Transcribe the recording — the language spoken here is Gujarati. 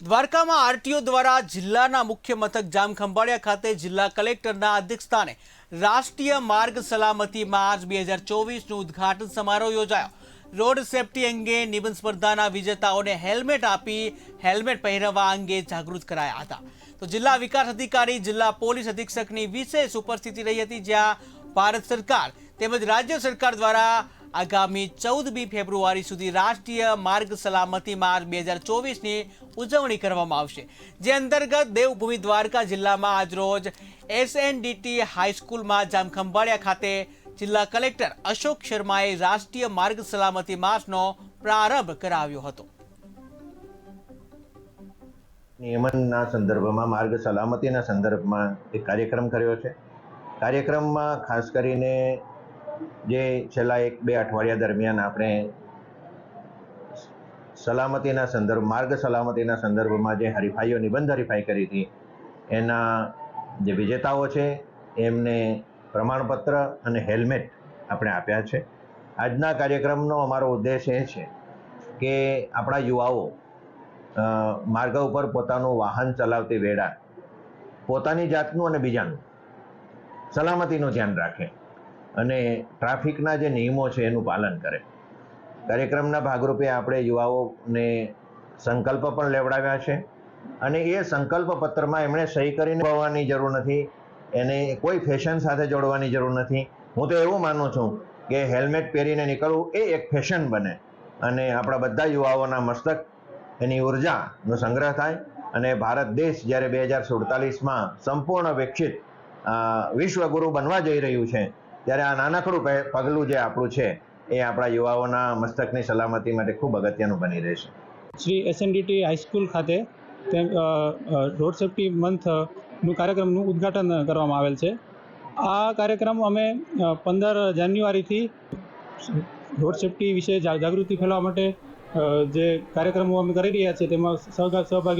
દ્વારકામાં આરટીઓ દ્વારા જિલ્લાના મુખ્ય મથક જામખંભાળિયા ખાતે જિલ્લા કલેક્ટરના અધ્યક્ષસ્થાને રાષ્ટ્રીય માર્ગ સલામતી માર્ચ બે હજાર ચોવીસનું ઉદ્ઘાટન સમારોહ યોજાયો. રોડ સેફટી અંગે નિબંધ સ્પર્ધાના વિજેતાઓને હેલ્મેટ આપી હેલ્મેટ પહેરવા અંગે જાગૃત કરાયા હતા. તો જિલ્લા વિકાસ અધિકારી, જિલ્લા પોલીસ અધિક્ષકની વિશેષ ઉપસ્થિતિ રહી હતી, જ્યાં ભારત સરકાર તેમજ રાજ્ય સરકાર દ્વારા આગામી ચૌદમી ફેબ્રુઆરી સુધી રાષ્ટ્રીય માર્ગ સલામતી માર્ચ બે હજાર ચોવીસની ઉજવણી કરવામાં આવશે. જે અંતર્ગત દેવભૂમિ દ્વારકા જિલ્લામાં આજરોજ એસએનડીટી હાઈસ્કૂલમાં જામખંભાળિયા ખાતે જિલ્લા કલેક્ટર અશોક શર્માએ રાષ્ટ્રીય માર્ગ સલામતી માસનો પ્રારંભ કરાવ્યો હતો. નિયમનના સંદર્ભમાં, માર્ગ સલામતીના સંદર્ભમાં એક કાર્યક્રમ કર્યો છે. કાર્યક્રમમાં ખાસ કરીને જે છેલ્લા એક બે અઠવાડિયા દરમિયાન આપણે સલામતીના સંદર્ભ, માર્ગ સલામતીના સંદર્ભમાં જે હરીફાઈઓ, નિબંધ હરીફાઈ કરી હતી, એના જે વિજેતાઓ છે, એમને પ્રમાણપત્ર અને હેલ્મેટ આપણે આપ્યા છે. આજના કાર્યક્રમનો અમારો ઉદ્દેશ એ છે કે આપણા યુવાઓ માર્ગ ઉપર પોતાનું વાહન ચલાવતી વેળા પોતાની જાતનું અને બીજાનું સલામતીનું ધ્યાન રાખે. અને ટ્રાફિકના જે નિયમો છે એનું પાલન કરે. કાર્યક્રમના ભાગરૂપે આપણે યુવાઓને સંકલ્પ પણ લેવડાવ્યા છે અને એ સંકલ્પ પત્રમાં એમણે સહી કરીને હોવાની જરૂર નથી, એને કોઈ ફેશન સાથે જોડવાની જરૂર નથી. હું તો એવું માનું છું કે હેલ્મેટ પહેરીને નીકળવું એ એક ફેશન બને અને આપણા બધા યુવાઓના મસ્તક એની ઉર્જાનો સંગ્રહ થાય અને ભારત દેશ જ્યારે બે હજાર સુડતાલીસમાં સંપૂર્ણ વિકસિત વિશ્વગુરુ બનવા જઈ રહ્યું છે ત્યારે આ નાનકડું પગલું જે આપણું છે, એ આપણા યુવાઓના મસ્તકની સલામતી માટે ખૂબ અગત્યનું બની રહેશે. શ્રી એસએનડીટી હાઈસ્કૂલ ખાતે રોડ સેફ્ટી મંથનું કાર્યક્રમનું ઉદ્ઘાટન કરવામાં આવેલ છે. આ કાર્યક્રમ અમે પંદર જાન્યુઆરીથી રોડ સેફ્ટી વિશે જાગૃતિ ફેલાવવા માટે જે કાર્યક્રમો અમે કરી રહ્યા છીએ, તેમાં સહભાગી